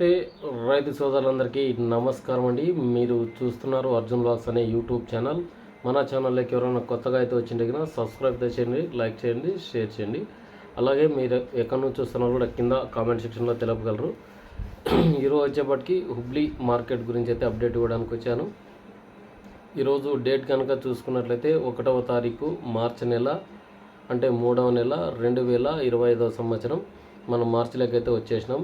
నమస్తే రైతు సోదరులందరికీ నమస్కారం అండి. మీరు చూస్తున్నారు అర్జున్ బ్లాగ్స్ అనే యూట్యూబ్ ఛానల్. మన ఛానల్లోకి ఎవరైనా కొత్తగా అయితే వచ్చింటే కనుక సబ్స్క్రైబ్ చేయండి లైక్ చేయండి షేర్ చేయండి. అలాగే మీరు ఎక్కడి నుంచి చూస్తున్నారో కూడా కింద కామెంట్ సెక్షన్లో తెలపగలరు. ఈరోజు వచ్చేపటికి హుబ్లీ మార్కెట్ గురించి అయితే అప్డేట్ ఇవ్వడానికి వచ్చాను. ఈరోజు డేట్ కనుక చూసుకున్నట్లయితే ఒకటవ తారీఖు మార్చి నెల అంటే మూడవ నెల రెండు వేల ఇరవై ఐదవ సంవత్సరం. మనం మార్చిలోకి అయితే వచ్చేసినాం.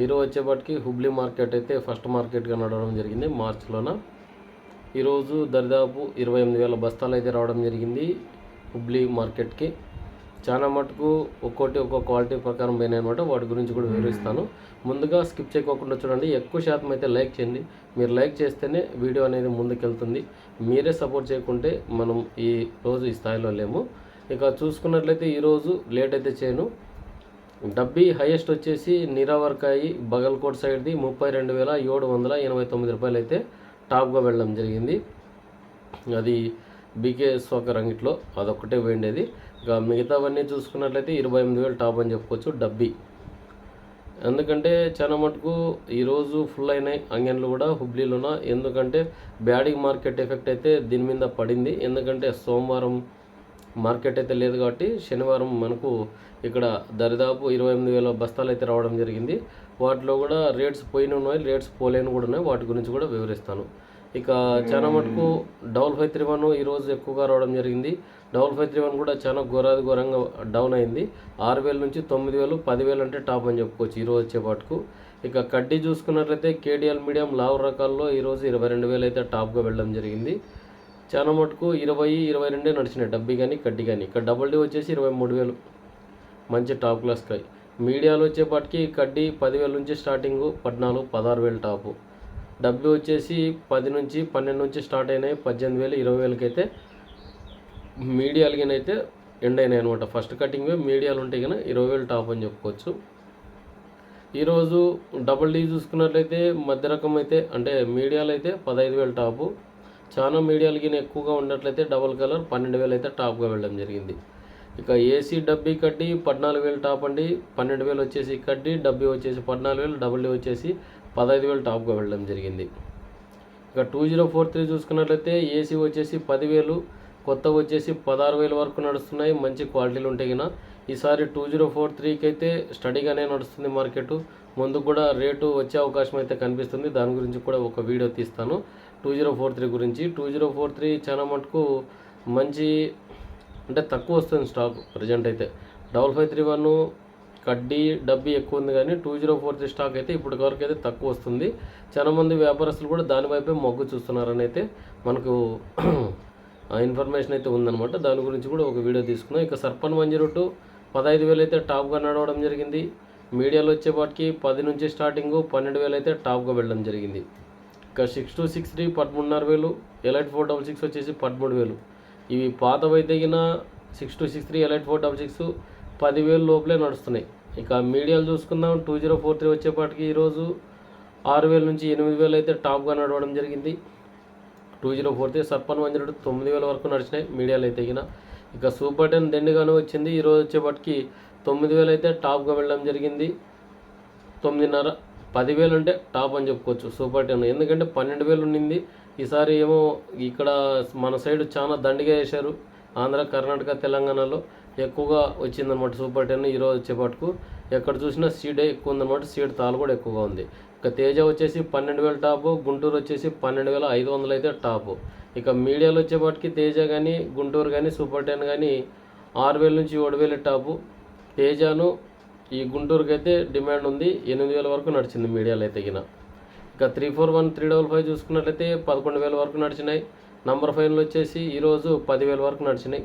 ఈరోజు వచ్చేపటికి హుబ్లీ మార్కెట్ అయితే ఫస్ట్ మార్కెట్గా నడవడం జరిగింది మార్చిలోన. ఈరోజు దరిదాపు ఇరవై ఎనిమిది వేల బస్తాలు అయితే రావడం జరిగింది హుబ్లీ మార్కెట్కి. చాలా మటుకు ఒక్కోటి ఒక్కో క్వాలిటీ ప్రకారం పోయినాయి అనమాట వాటి గురించి కూడా వివరిస్తాను. ముందుగా స్కిప్ చేయకోకుండా చూడండి. ఎక్కువ శాతం అయితే లైక్ చేయండి. మీరు లైక్ చేస్తేనే వీడియో అనేది ముందుకెళ్తుంది. మీరే సపోర్ట్ చేయకుంటే మనం ఈ రోజు ఈ స్థాయిలో లేము. ఇక చూసుకున్నట్లయితే ఈరోజు లేట్ అయితే చేయను. డబ్బీ హైయెస్ట్ వచ్చేసి నీరావర్కాయి బగల్కోట్ సైడ్ది ముప్పై రెండు వేల ఏడు వందల ఎనభై తొమ్మిది రూపాయలు అయితే టాప్గా వెళ్ళడం జరిగింది. అది బీకే సోకర్ రంగిట్లో అదొక్కటే పోయిండేది. ఇక మిగతావన్నీ చూసుకున్నట్లయితే ఇరవై ఎనిమిది వేలు టాప్ అని చెప్పుకోవచ్చు డబ్బీ. ఎందుకంటే చాలా మటుకు ఈరోజు ఫుల్ అయినాయి అంగన్లు కూడా హుబ్లీలోన. ఎందుకంటే బ్యాడింగ్ మార్కెట్ ఎఫెక్ట్ అయితే దీని మీద పడింది. ఎందుకంటే సోమవారం మార్కెట్ అయితే లేదు కాబట్టి శనివారం మనకు ఇక్కడ దరిదాపు ఇరవై ఎనిమిది వేల బస్తాలు అయితే రావడం జరిగింది. వాటిలో కూడా రేట్స్ పోయిన ఉన్నాయి రేట్స్ పోలేని కూడా ఉన్నాయి. వాటి గురించి కూడా వివరిస్తాను. ఇక చాలా మటుకు డబల్ ఫైవ్ త్రీ వన్ ఈరోజు ఎక్కువగా రావడం జరిగింది. డబల్ ఫైవ్ త్రీ వన్ కూడా చాలా ఘోరాది ఘోరంగా డౌన్ అయింది. ఆరు వేల నుంచి తొమ్మిది వేలు పదివేలు అంటే టాప్ అని చెప్పుకోవచ్చు ఈరోజు వచ్చేపాటుకు ఇక కడ్డీ చూసుకున్నట్లయితే కేడిఎల్ మీడియం లావు రకాల్లో ఈరోజు ఇరవై రెండు వేలు అయితే టాప్గా వెళ్ళడం జరిగింది. చాలా మటుకు ఇరవై ఇరవై రెండే నడిచినాయి. డబ్బీ కానీ కడ్డీ కానీ ఇక్కడ డబుల్ డీ వచ్చేసి ఇరవై మూడు వేలు. మంచి టాప్ క్లాస్ కాయ. మీడియాలో వచ్చేపాటికి కడ్డీ పదివేల నుంచి స్టార్టింగ్ పద్నాలుగు పదహారు వేలు టాపు డబ్బీ వచ్చేసి పది నుంచి పన్నెండు నుంచి స్టార్ట్ అయినాయి. పద్దెనిమిది వేలు ఇరవై వేలకైతే అయితే ఎండ్ అయినాయి అనమాట ఫస్ట్ కటింగ్ మీడియాలు ఉంటే కానీ ఇరవై వేలు టాప్ అని చెప్పుకోవచ్చు. ఈరోజు డబుల్ డీ చూసుకున్నట్లయితే మధ్య రకం అయితే అంటే మీడియాలు అయితే పదహైదు వేలు టాపు చాలా మీడియాలు గిన ఎక్కువగా ఉన్నట్లయితే డబుల్ కలర్ పన్నెండు వేలు అయితే టాప్గా వెళ్ళడం జరిగింది. ఇక ఏసీ డబ్బీ కడ్డీ పద్నాలుగు వేలు టాప్ అండి. పన్నెండు వేలు వచ్చేసి కడ్డీ డబ్బీ వచ్చేసి పద్నాలుగు వేలు డబుల్ డీ వచ్చేసి పదహైదు వేలు టాప్గా వెళ్ళడం జరిగింది. ఇక టూ జీరో ఫోర్ త్రీ చూసుకున్నట్లయితే ఏసీ వచ్చేసి పదివేలు కొత్త వచ్చేసి పదహారు వేల వరకు నడుస్తున్నాయి. మంచి క్వాలిటీలు ఉంటాయి కదా ఈసారి టూ జీరో ఫోర్ త్రీకి అయితే స్టడీగానే నడుస్తుంది మార్కెట్. ముందు కూడా రేటు వచ్చే అవకాశం అయితే కనిపిస్తుంది. దాని గురించి కూడా ఒక వీడియో తీస్తాను. టూ జీరో ఫోర్ త్రీ గురించి. టూ జీరో ఫోర్ త్రీ చాలా మటుకు మంచి అంటే తక్కువ వస్తుంది స్టాక్ ప్రజెంట్ అయితే. డబల్ ఫైవ్ త్రీ వన్ కడ్డీ డబ్బీ ఎక్కువ ఉంది కానీ two zero four three stock అయితే ఇప్పటి వరకు అయితే తక్కువ వస్తుంది. చాలా మంది వ్యాపారస్తులు కూడా దాని వైపే మొగ్గు చూస్తున్నారని అయితే మనకు ఇన్ఫర్మేషన్ అయితే ఉందన్నమాట. దాని గురించి కూడా ఒక వీడియో తీసుకున్నాం. ఇక సర్పన్ వన్ జీరో టూ పదహైదు వేలు అయితే టాప్గా నడవడం జరిగింది. మీడియాలో వచ్చేపాటికి పది నుంచి స్టార్టింగ్ పన్నెండు వేలు అయితే టాప్గా వెళ్ళడం జరిగింది. ఇంకా సిక్స్ టూ సిక్స్ త్రీ పదమూడున్నర వేలు ఎలైట్ ఫోర్ డబల్ సిక్స్ వచ్చేసి పదమూడు వేలు. ఇవి పాతవి తగిన six two six three elite four double six పదివేలు లోపలే నడుస్తున్నాయి. ఇక మీడియాలు చూసుకుందాం టూ జీరో ఫోర్ త్రీ వచ్చేపాటికి ఈరోజు ఆరు వేల నుంచి ఎనిమిది వేలు అయితే టాప్గా నడవడం జరిగింది. టూ జీరో ఫోర్ త్రీ సర్పన్ వన్ జీరో తొమ్మిది వేల వరకు నడిచినాయి మీడియాలో అయితే తగిన ఇక సూపర్ టెన్ దెండుగానే వచ్చింది. ఈరోజు వచ్చేపటికి తొమ్మిది వేలు అయితే టాప్గా వెళ్ళడం జరిగింది. తొమ్మిదిన్నర పదివేలు అంటే టాప్ అని చెప్పుకోవచ్చు. సూపర్ టెన్ ఎందుకంటే పన్నెండు వేలు ఉండింది ఈసారి ఏమో ఇక్కడ మన సైడ్ చాలా దండిగా వేశారు. ఆంధ్ర కర్ణాటక తెలంగాణలో ఎక్కువగా వచ్చిందనమాట సూపర్ టెన్ ఈరోజు వచ్చేపాటుకు ఎక్కడ చూసినా సీడే ఎక్కువ ఉందన్నమాట సీడ్ తాలు కూడా ఎక్కువగా ఉంది. ఇక తేజ వచ్చేసి పన్నెండు వేల టాపు. గుంటూరు వచ్చేసి పన్నెండు వేల ఐదు వందలు అయితే టాపు. ఇక మీడియాలో వచ్చేపాటికి తేజ కానీ గుంటూరు కానీ సూపర్ టెన్ కానీ ఆరు వేల నుంచి ఏడు వేల టాపు. తేజాను ఈ గుంటూరుకి అయితే డిమాండ్ ఉంది. ఎనిమిది వేల వరకు నడిచింది మీడియాలో అయితే గిన ఇక three four one three double five చూసుకున్నట్లయితే పదకొండు వేల వరకు నడిచినాయి. నంబర్ ఫైవ్లు వచ్చేసి ఈరోజు పదివేల వరకు నడిచినాయి.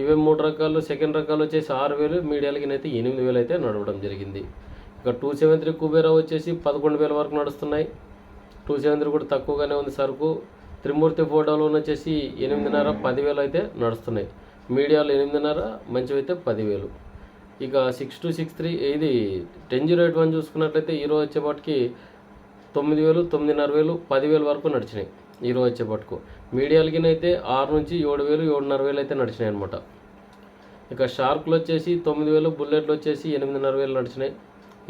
ఇవే మూడు రకాలు సెకండ్ రకాలు వచ్చేసి ఆరు వేలు. మీడియాలకి అయితే ఎనిమిది వేలు అయితే నడవడం జరిగింది. ఇక టూ సెవెన్ త్రీ కుబేరా వచ్చేసి పదకొండు వేల వరకు నడుస్తున్నాయి. టూ సెవెన్ త్రీ కూడా తక్కువగానే ఉంది సరుకు. త్రిమూర్తి ఫోటోలో వచ్చేసి ఎనిమిదిన్నర పదివేలు అయితే నడుస్తున్నాయి. మీడియాలో ఎనిమిదిన్నర మంచివైతే పదివేలు. ఇక సిక్స్ టూ సిక్స్ త్రీ ఇది టెన్ జీరో ఎయిట్ వన్ చూసుకున్నట్లయితే ఈరోజు వచ్చేపాటికి తొమ్మిది వేలు తొమ్మిదిన్నర వేలు పదివేలు వరకు నడిచినాయి ఈరోజు వచ్చేపాటుకు మీడియాలకినైతే ఆరు నుంచి ఏడు వేలు ఏడున్నర వేలు అయితే నడిచినాయి అనమాట ఇక షార్క్లు వచ్చేసి తొమ్మిది వేలు బుల్లెట్లు వచ్చేసి ఎనిమిదిన్నర వేలు నడిచినాయి.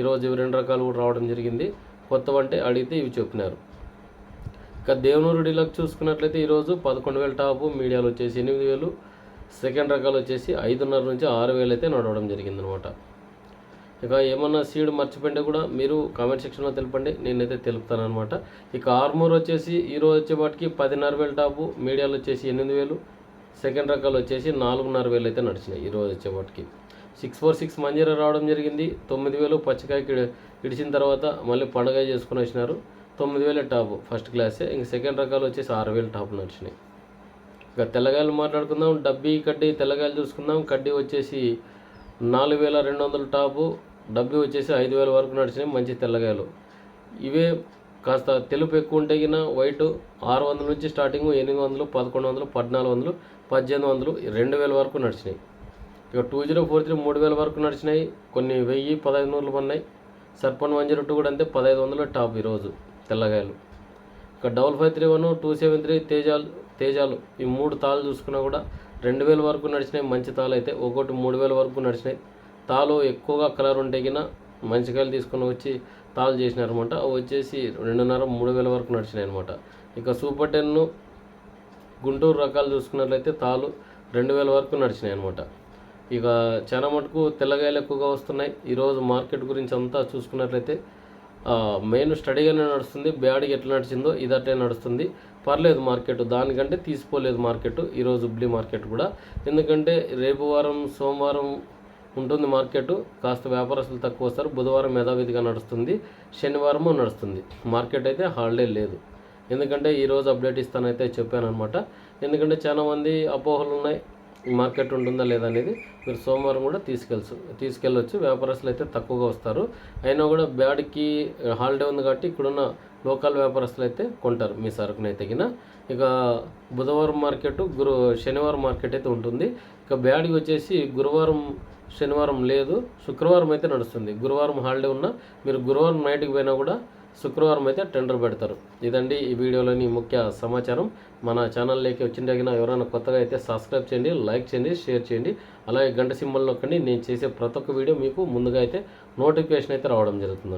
ఈరోజు ఇవి రెండు రకాలు కూడా రావడం జరిగింది. కొత్తవంటే అడిగితే ఇవి చెప్పినారు. ఇక దేవనూరు డీలక్ చూసుకున్నట్లయితే ఈరోజు పదకొండు వేల టాపు మీడియాలు వచ్చేసి ఎనిమిది వేలు సెకండ్ రకాలు వచ్చేసి ఐదున్నర నుంచి ఆరు వేలు అయితే నడవడం జరిగిందనమాట. ఇక ఏమన్నా సీడ్ మర్చిపోయింటే కూడా మీరు కామెంట్ సెక్షన్లో తెలపండి నేనైతే తెలుపుతాను అనమాట ఇక ఆర్మూర్ వచ్చేసి ఈరోజు వచ్చేపాటికి పదిన్నర వేలు టాపు మీడియాలు వచ్చేసి ఎనిమిది వేలు సెకండ్ రకాలు వచ్చేసి నాలుగున్నర వేలు అయితే నడిచినాయి ఈరోజు వచ్చేపాటికి సిక్స్ ఫోర్ సిక్స్ మంజీరా రావడం జరిగింది తొమ్మిది వేలు పచ్చికాయకి ఇడిచిన తర్వాత మళ్ళీ పండగ చేసుకుని వచ్చినారు తొమ్మిది వేలే టాపు ఫస్ట్ క్లాసే ఇంక సెకండ్ రకాలు వచ్చేసి ఆరు వేలు టాపు నడిచినాయి. ఇక తెల్లగాయలు మాట్లాడుకుందాం. డబ్బీ కడ్డీ తెల్లగాయలు చూసుకుందాం. కడ్డీ వచ్చేసి నాలుగు వేల రెండు వందల టాపు. డబ్బీ వచ్చేసి ఐదు వేల వరకు నడిచినాయి. మంచి తెల్లగాయలు. ఇవే కాస్త తెలుపు ఎక్కువ ఉంటే గిన వైట్ ఆరు వందల నుంచి స్టార్టింగ్ ఎనిమిది వందలు పదకొండు వందలు పద్నాలుగు వందలు పద్దెనిమిది వందలు రెండు వేల వరకు నడిచినాయి. ఇక టూ జీరో ఫోర్ త్రీ మూడు వేల వరకు నడిచినాయి. కొన్ని వెయ్యి పదహైదు నూరులు ఉన్నాయి సర్పన్ వన్ జీరో టూ కూడా అంతే పదహైదు వందలు టాప్ ఈరోజు తెల్లగాయలు. ఇక double five three one two seven three తేజాలు తేజాలు. ఈ మూడు తాళ్ళు చూసుకున్నా కూడా రెండు వేల వరకు నడిచినాయి మంచి తాళ్ళు అయితే. ఒక్కొక్కటి మూడు వేల వరకు నడిచినాయి. తాళ్ళు ఎక్కువగా కలర్ ఉంటే గిన మంచి కాయలు తీసుకొని వచ్చి తాళ్ళు చేసినారనమాట అవి వచ్చేసి రెండున్నర మూడు వేల వరకు నడిచినాయి అనమాట ఇక సూపర్ టెన్ను గుంటూరు రకాలు చూసుకున్నట్లయితే తాళ్ళు రెండు వేల వరకు నడిచినాయి అనమాట ఇక చాలా మటుకు తెల్లగాయలు ఎక్కువగా వస్తున్నాయి. ఈరోజు మార్కెట్ గురించి అంతా చూసుకున్నట్లయితే మెయిన్ స్టడీగానే నడుస్తుంది. బ్యాడ్కి ఎట్లా నడిచిందో ఇది నడుస్తుంది. పర్లేదు మార్కెట్ దానికంటే తీసుకోలేదు మార్కెట్ ఈరోజు హుబ్లీ మార్కెట్ కూడా. ఎందుకంటే రేపు వారం సోమవారం ఉంటుంది మార్కెట్ కాస్త వ్యాపారస్తులు తక్కువ వస్తారు. బుధవారం యథావిధిగా నడుస్తుంది. శనివారము నడుస్తుంది. మార్కెట్ అయితే హాలిడే లేదు. ఎందుకంటే ఈరోజు అప్డేట్ ఇస్తానైతే చెప్పాను అనమాట ఎందుకంటే చాలా మంది అపోహలు ఉన్నాయి. మార్కెట్ ఉంటుందా లేదా అనేది మీరు సోమవారం కూడా తీసుకెళ్ళచ్చు తీసుకెళ్ళొచ్చు. వ్యాపారస్తులు అయితే తక్కువగా వస్తారు. అయినా కూడా బ్యాడ్కి హాలిడే ఉంది కాబట్టి ఇక్కడున్న లోకల్ వ్యాపారస్తులు అయితే కొంటారు. మీ సరుకుని అయితే ఇక బుధవారం మార్కెట్ గురు శనివారం మార్కెట్ అయితే ఉంటుంది. ఇక బ్యాడ్కి వచ్చేసి గురువారం శనివారం లేదు శుక్రవారం అయితే నడుస్తుంది. గురువారం హాలిడే ఉన్నా మీరు గురువారం నైట్కి పోయినా కూడా శుక్రవారం అయితే టెండర్ పెడతారు. ఇదండి ఈ వీడియోలోని ముఖ్య సమాచారం. మన ఛానల్లోకి వచ్చిన ఎవరైనా కొత్తగా అయితే సబ్స్క్రైబ్ చేయండి లైక్ చేయండి షేర్ చేయండి. అలాగే గంట సింబల్ నొక్కండి. నేను చేసే ప్రతి ఒక్క వీడియో మీకు ముందుగా అయితే నోటిఫికేషన్ అయితే రావడం జరుగుతుంది